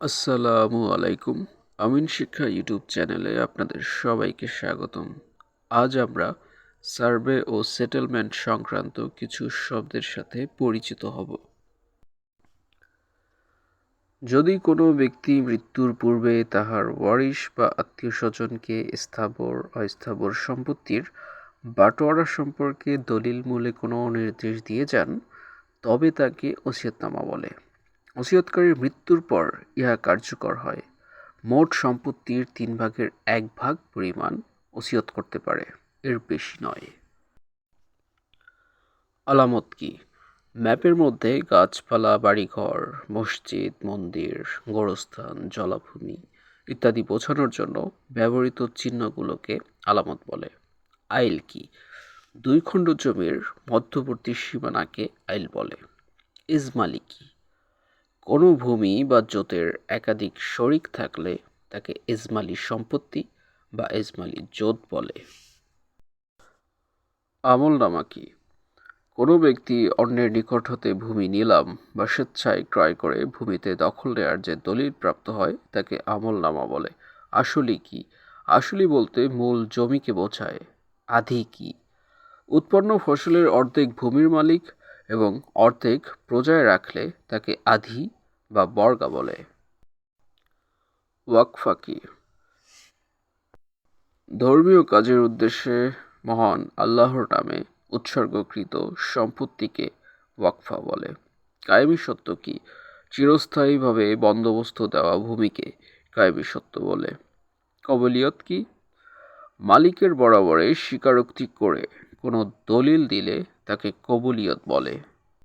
আসসালামু আলাইকুম। আমিন শিক্ষা ইউটিউব চ্যানেলে আপনাদের সবাইকে স্বাগতম। আজ আমরা সার্ভে ও সেটেলমেন্ট সংক্রান্ত কিছু শব্দের সাথে পরিচিত হব। যদি কোনো ব্যক্তি মৃত্যুর পূর্বে তাহার ওয়ারিশ বা আত্মীয় স্বজনকে স্থাবর, অস্থাবর সম্পত্তির বাটোয়ারা সম্পর্কে দলিল মূলে কোনো নির্দেশ দিয়ে যান, তবে তাকে ওসিয়তনামা বলে। ওসিয়তকারীর মৃত্যুর পর ইহা কার্যকর হয়। মোট সম্পত্তির তিন ভাগের এক ভাগ পরিমাণ ওসিয়ত করতে পারে, এর বেশি নয়। আলামত কি? ম্যাপের মধ্যে গাছপালা, বাড়িঘর, মসজিদ, মন্দির, গোরস্থান, জলাভূমি ইত্যাদি বোঝানোর জন্য ব্যবহৃত চিহ্নগুলোকে আলামত বলে। আইল কি? দুই খণ্ড জমির মধ্যবর্তী সীমানাকে আইল বলে। ইজমালি কি? কোনো ভূমি বা জোতের একাধিক শরিক থাকলে তাকে ইজমালি সম্পত্তি বা ইজমালি জোত বলে। আমলনামা কি? কোনো ব্যক্তি অন্যের নিকট হতে ভূমি নিলাম বা স্বেচ্ছায় ক্রয় করে ভূমিতে দখল নেওয়ার যে দলিল প্রাপ্ত হয়, তাকে আমলনামা বলে। আসলি কি? আসলি বলতে মূল জমিকে বোঝায়। আধি কি? উৎপন্ন ফসলের অর্ধেক ভূমির মালিক এবং অর্ধেক প্রজায় রাখলে তাকে আধি বা বর্গা বলে। ওয়াকফা কি ধর্মীয় কাজের উদ্দেশ্যে মহান আল্লাহর নামে উৎসর্গকৃত সম্পত্তিকে ওয়াকফা বলে। কায়েমি সত্য কি? চিরস্থায়ীভাবে বন্দোবস্ত দেওয়া ভূমিকে কায়েমি সত্য বলে। কবলিয়ত কি? মালিকের বরাবরে স্বীকারোক্তি করে কোনো দলিল দিলে তাকে কবুলিয়ত বলে।